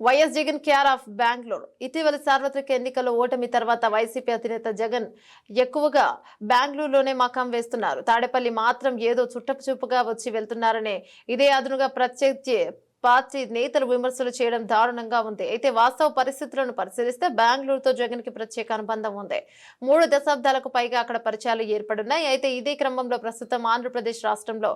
Y S Jagan care of Bengaluru. ఇటీవల సార్వత్రిక ఎన్నికల్లో ఓటమి తర్వాత వైసీపీ అధినేత జగన్ ఎక్కువగా బెంగళూరులోనే మకాం వేస్తున్నారు. తాడేపల్లి మాత్రం ఏదో చుట్టపు చూపుగా వచ్చి వెళ్తున్నారనే ఇదే అదునుగా ప్రత్యర్థి పార్టీ నేతలు విమర్శలు చేయడం దారుణంగా ఉంది. అయితే వాస్తవ పరిస్థితులను పరిశీలిస్తే బెంగళూరుతో జగన్కి ప్రత్యేక అనుబంధం ఉంది. మూడు దశాబ్దాలకు పైగా అక్కడ పరిచయాలు ఏర్పడున్నాయి. అయితే ఇదే క్రమంలో ప్రస్తుతం ఆంధ్రప్రదేశ్ రాష్ట్రంలో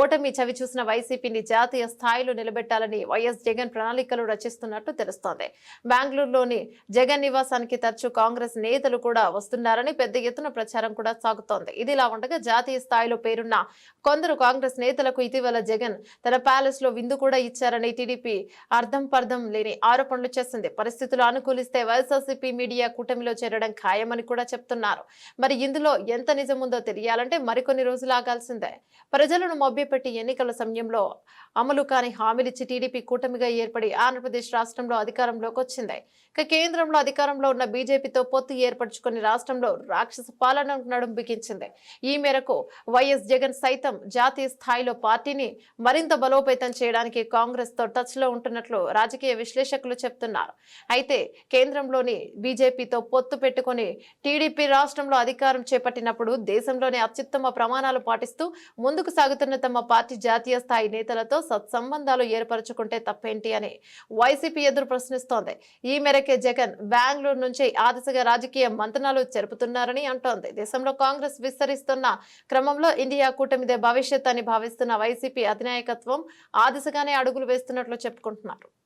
ఓటమి చవి చూసిన వైసీపీని జాతీయ స్థాయిలో నిలబెట్టాలని వైఎస్ జగన్ ప్రణాళికలు రచిస్తున్నట్టు తెలుస్తోంది. బెంగళూరులోని జగన్ నివాసానికి తరచూ కాంగ్రెస్ నేతలు కూడా వస్తున్నారని పెద్ద ఎత్తున ప్రచారం కూడా సాగుతోంది. ఇదిలా ఉండగా జాతీయ స్థాయిలో పేరున్న కొందరు కాంగ్రెస్ నేతలకు ఇటీవల జగన్ తన ప్యాలెస్లో విందు కూడా ఇచ్చారు ఇచ్చారని టీడీపీ అర్థం పర్థం లేని ఆరోపణలు చేసింది పరిస్థితులు అనుకూలిస్తే వైఎస్ఆర్సీపీ మీడియా కూటమిలో చేరడం ఖాయమని కూడా చెప్తున్నారు. మరి ఇందులో ఎంత నిజముందో తెలియాలంటే మరికొన్ని రోజులు ఆగాల్సిందే ప్రజలను మభ్యపెట్టి ఎన్నికల సమయంలో అమలు కాని హామీలిచ్చి టీడీపీ కూటమిగా ఏర్పడి ఆంధ్రప్రదేశ్ రాష్ట్రంలో అధికారంలోకి వచ్చింది. ఇక కేంద్రంలో అధికారంలో ఉన్న బీజేపీతో పొత్తు ఏర్పరచుకుని రాష్ట్రంలో రాక్షస పాలన నడుం బిగించింది. ఈ మేరకు వైఎస్ జగన్ సైతం జాతీయ స్థాయిలో పార్టీని మరింత బలోపేతం చేయడానికి కాంగ్రెస్ తో టచ్లో ఉంటున్నట్లు రాజకీయ విశ్లేషకులు చెప్తున్నారు. అయితే కేంద్రంలోని బీజేపీతో పొత్తు పెట్టుకుని టీడీపీ రాష్ట్రంలో అధికారం చేపట్టినప్పుడు దేశంలోని అత్యుత్తమ ప్రమాణాలు పాటిస్తూ ముందుకు సాగుతున్న తమ పార్టీ జాతీయ స్థాయి నేతలతో సత్సంబంధాలు ఏర్పరచుకుంటే తప్పేంటి అని వైసీపీ ఎదురు ప్రశ్నిస్తోంది. ఈ మేరకే జగన్ బెంగళూరు నుంచి ఆ దిశగా రాజకీయ మంతనాలు జరుపుతున్నారని అంటోంది. దేశంలో కాంగ్రెస్ విస్తరిస్తున్న క్రమంలో ఇండియా కూటమిదే భవిష్యత్ అని భావిస్తున్న వైసీపీ అధినాయకత్వం ఆ దిశగానే అడుగులు వేస్తున్నట్లు చెప్పుకుంటున్నారు.